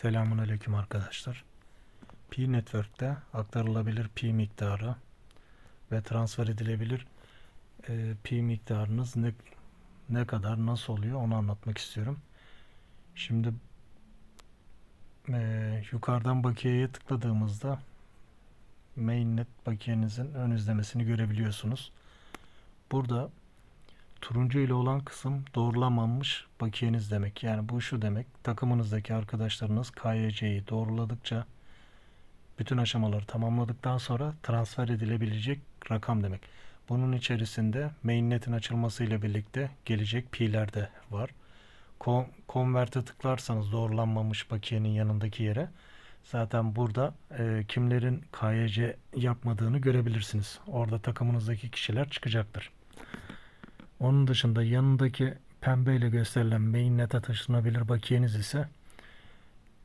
Selamun Aleyküm arkadaşlar. Pi Network'te aktarılabilir pi miktarı ve transfer edilebilir e, pi miktarınız ne ne kadar nasıl oluyor onu anlatmak istiyorum. Şimdi e, yukarıdan bakiyeye tıkladığımızda mainnet bakiyenizin ön izlemesini görebiliyorsunuz. Burada turuncu ile olan kısım doğrulanmamış bakiyeniz demek. Yani bu şu demek. Takımınızdaki arkadaşlarınız KYC'yi doğruladıkça bütün aşamaları tamamladıktan sonra transfer edilebilecek rakam demek. Bunun içerisinde mainnet'in açılması ile birlikte gelecek pi'ler de var. Con- Convert'e tıklarsanız doğrulanmamış bakiyenin yanındaki yere zaten burada e, kimlerin KYC yapmadığını görebilirsiniz. Orada takımınızdaki kişiler çıkacaktır. Onun dışında yanındaki pembeyle gösterilen mainnet'e taşınabilir bakiyeniz ise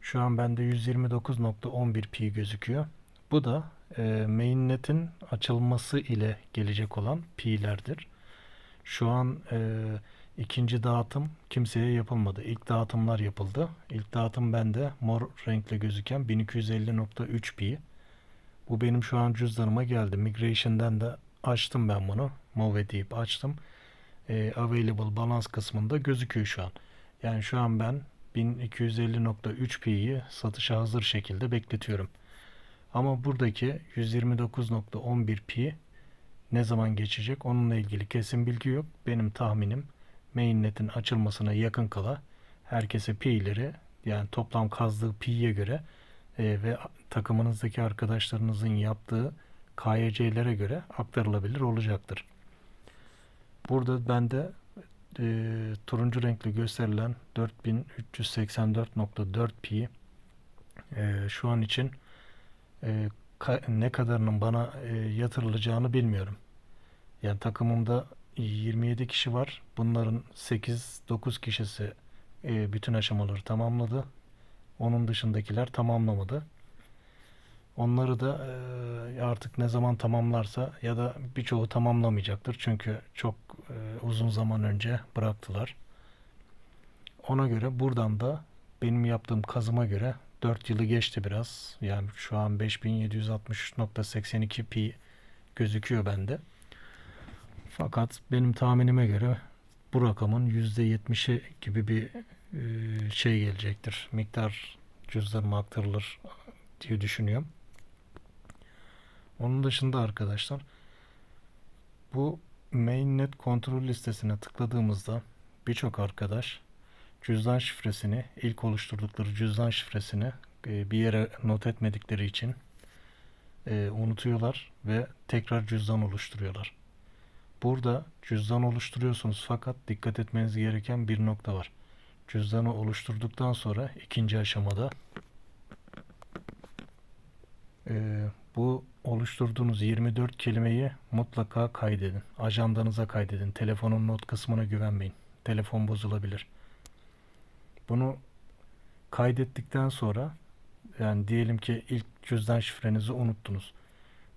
şu an bende 129.11 pi gözüküyor. Bu da e, mainnet'in açılması ile gelecek olan pi'lerdir. Şu an e, ikinci dağıtım kimseye yapılmadı. İlk dağıtımlar yapıldı. İlk dağıtım bende mor renkle gözüken 1250.3 pi. Bu benim şu an cüzdanıma geldi. Migration'dan da açtım ben bunu. Move deyip açtım e, available balance kısmında gözüküyor şu an. Yani şu an ben 1250.3 pi'yi satışa hazır şekilde bekletiyorum. Ama buradaki 129.11 pi ne zaman geçecek onunla ilgili kesin bilgi yok. Benim tahminim mainnet'in açılmasına yakın kala herkese pi'leri yani toplam kazdığı pi'ye göre e, ve takımınızdaki arkadaşlarınızın yaptığı KYC'lere göre aktarılabilir olacaktır. Burada bende e, turuncu renkli gösterilen 4384.4 pi e, şu an için e, ka- ne kadarının bana e, yatırılacağını bilmiyorum. Yani takımımda 27 kişi var. Bunların 8-9 kişisi e, bütün aşamaları tamamladı. Onun dışındakiler tamamlamadı. Onları da artık ne zaman tamamlarsa ya da birçoğu tamamlamayacaktır. Çünkü çok uzun zaman önce bıraktılar. Ona göre buradan da benim yaptığım kazıma göre 4 yılı geçti biraz. Yani şu an 5763.82 pi gözüküyor bende. Fakat benim tahminime göre bu rakamın %70'i gibi bir şey gelecektir. Miktar cüzdanıma aktarılır diye düşünüyorum. Onun dışında arkadaşlar bu mainnet kontrol listesine tıkladığımızda birçok arkadaş cüzdan şifresini ilk oluşturdukları cüzdan şifresini e, bir yere not etmedikleri için e, unutuyorlar ve tekrar cüzdan oluşturuyorlar. Burada cüzdan oluşturuyorsunuz fakat dikkat etmeniz gereken bir nokta var. Cüzdanı oluşturduktan sonra ikinci aşamada e, bu oluşturduğunuz 24 kelimeyi mutlaka kaydedin. Ajandanıza kaydedin. Telefonun not kısmına güvenmeyin. Telefon bozulabilir. Bunu kaydettikten sonra yani diyelim ki ilk cüzdan şifrenizi unuttunuz.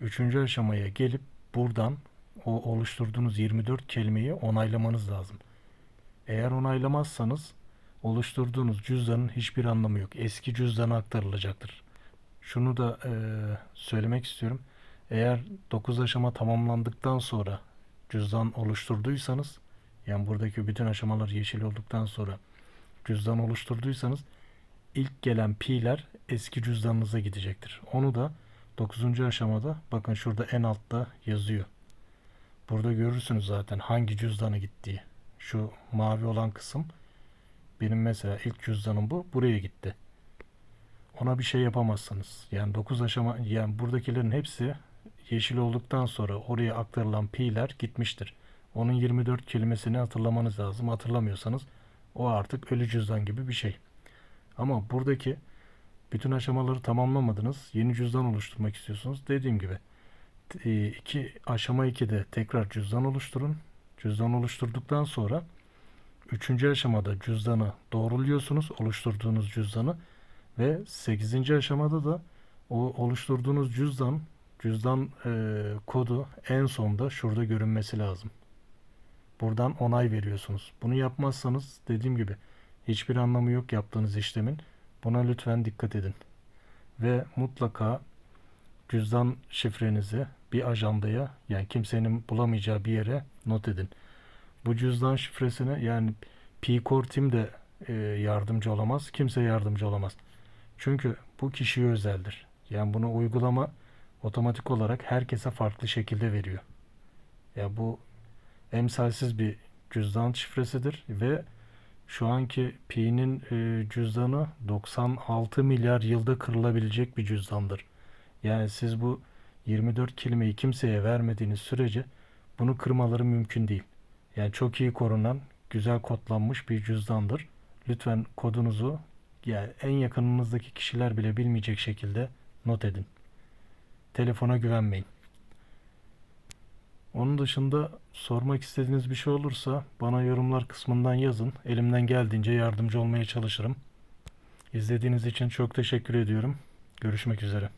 Üçüncü aşamaya gelip buradan o oluşturduğunuz 24 kelimeyi onaylamanız lazım. Eğer onaylamazsanız oluşturduğunuz cüzdanın hiçbir anlamı yok. Eski cüzdana aktarılacaktır. Şunu da e, söylemek istiyorum. Eğer 9 aşama tamamlandıktan sonra cüzdan oluşturduysanız yani buradaki bütün aşamalar yeşil olduktan sonra cüzdan oluşturduysanız ilk gelen pi'ler eski cüzdanınıza gidecektir. Onu da 9. aşamada bakın şurada en altta yazıyor. Burada görürsünüz zaten hangi cüzdana gittiği. Şu mavi olan kısım benim mesela ilk cüzdanım bu. Buraya gitti ona bir şey yapamazsınız. Yani 9 aşama yani buradakilerin hepsi yeşil olduktan sonra oraya aktarılan pi'ler gitmiştir. Onun 24 kelimesini hatırlamanız lazım. Hatırlamıyorsanız o artık ölü cüzdan gibi bir şey. Ama buradaki bütün aşamaları tamamlamadınız. Yeni cüzdan oluşturmak istiyorsunuz. Dediğim gibi e, iki aşama 2'de tekrar cüzdan oluşturun. Cüzdan oluşturduktan sonra üçüncü aşamada cüzdanı doğruluyorsunuz. Oluşturduğunuz cüzdanı ve 8. aşamada da o oluşturduğunuz cüzdan cüzdan e, kodu en sonda şurada görünmesi lazım. Buradan onay veriyorsunuz. Bunu yapmazsanız dediğim gibi hiçbir anlamı yok yaptığınız işlemin. Buna lütfen dikkat edin. Ve mutlaka cüzdan şifrenizi bir ajandaya yani kimsenin bulamayacağı bir yere not edin. Bu cüzdan şifresine yani P-Core Team de e, yardımcı olamaz. Kimse yardımcı olamaz. Çünkü bu kişiye özeldir. Yani bunu uygulama otomatik olarak herkese farklı şekilde veriyor. Ya bu emsalsiz bir cüzdan şifresidir ve şu anki Pi'nin e, cüzdanı 96 milyar yılda kırılabilecek bir cüzdandır. Yani siz bu 24 kelimeyi kimseye vermediğiniz sürece bunu kırmaları mümkün değil. Yani çok iyi korunan, güzel kodlanmış bir cüzdandır. Lütfen kodunuzu yani en yakınınızdaki kişiler bile bilmeyecek şekilde not edin. Telefona güvenmeyin. Onun dışında sormak istediğiniz bir şey olursa bana yorumlar kısmından yazın. Elimden geldiğince yardımcı olmaya çalışırım. İzlediğiniz için çok teşekkür ediyorum. Görüşmek üzere.